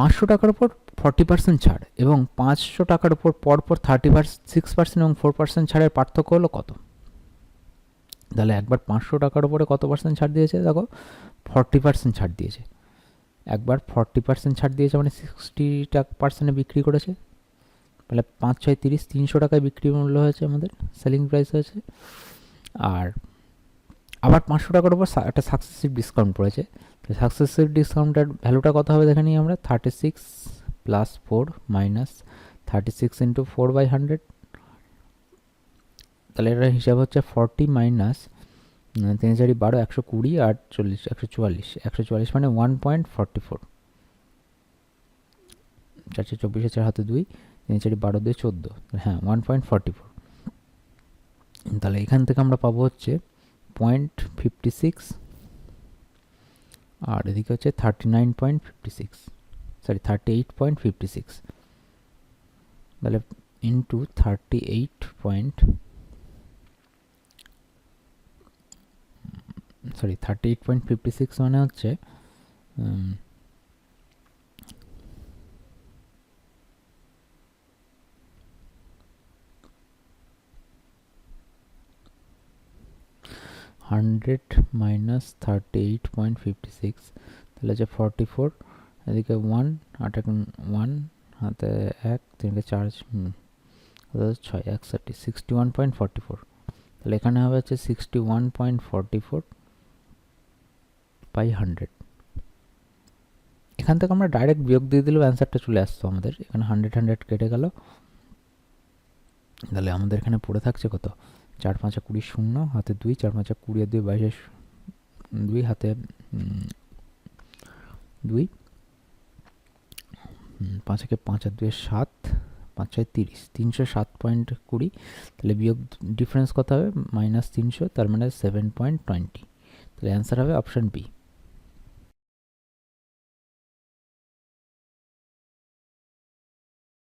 পাঁচশো টাকার উপর ফর্টি পার্সেন্ট ছাড় এবং পাঁচশো টাকার উপর পরপর থার্টি সিক্স পার্সেন্ট এবং ফোর পার্সেন্ট ছাড়ের পার্থক্য হলো কত? তাহলে একবার পাঁচশো টাকার উপরে কত পার্সেন্ট ছাড় দিয়েছে? দেখো, ফর্টি পার্সেন্ট ছাড় দিয়েছে। একবার ফর্টি পার্সেন্ট ছাড় দিয়েছে মানে সিক্সটি টাকা পার্সেন্টে বিক্রি করেছে। তাহলে পাঁচ, ছয়, তিরিশ, তিনশো টাকায় বিক্রি মূল্য হয়েছে আমাদের, সেলিং প্রাইস হয়েছে। আর আবার পাঁচশো টাকার উপর একটা সাকসেসিভ ডিসকাউন্ট পড়েছে। তো সাকসেসিভ ডিসকাউন্টের ভ্যালুটা কত হবে দেখে নিই আমরা। Thirty six plus four minus thirty six into four by hundred তাহলে এটার হিসাব হচ্ছে ফর্টি মাইনাস তিন চারি বারো, একশো কুড়ি আর চল্লিশ, একশো চুয়াল্লিশ। একশো চুয়াল্লিশ মানে ওয়ান পয়েন্ট ফর্টি ফোর চারশো চব্বিশে চার হাতে দুই, তিন চারি বারো দুই চোদ্দ। হ্যাঁ ওয়ান পয়েন্ট ফর্টি ফোর তাহলে এখান থেকে আমরা পাবো হচ্ছে পয়েন্ট ফিফটি সিক্স আর এদিকে হচ্ছে thirty nine point fifty six sorry thirty eight point fifty six তাহলে into thirty eight point sorry thirty eight point fifty six মানে হচ্ছে hundred minus thirty eight point fifty six তাহলে হচ্ছে forty four এদিকে one আট এক one হাতে এক তিনকে চার, হুম অর্থাৎ ছয়, একষট্টি sixty one point forty four তাহলে এখানে হবে হচ্ছে sixty one point forty four by hundred এখান থেকে আমরা ডাইরেক্ট বিয়োগ দিয়ে দিলেও অ্যান্সারটা চলে আসতো আমাদের, এখানে হান্ড্রেড হান্ড্রেড কেটে গেল, তাহলে আমাদের এখানে পড়ে থাকছে কত? চার পাঁচা কুড়ি শূন্য, হাতে দুই, চার পাঁচা কুড়ি আর দুই, বাইশে দুই, হাতে দুই। পাঁচ একে পাঁচ আর দুয়ে সাত, পাঁচ ছয় তিরিশ। তিনশো সাত পয়েন্ট কুড়ি, তাহলে বিয়োগ ডিফারেন্স কত হবে? মাইনাস তিনশো, তার মানে সেভেন পয়েন্ট টোয়েন্টি তাহলে অ্যান্সার হবে অপশান বি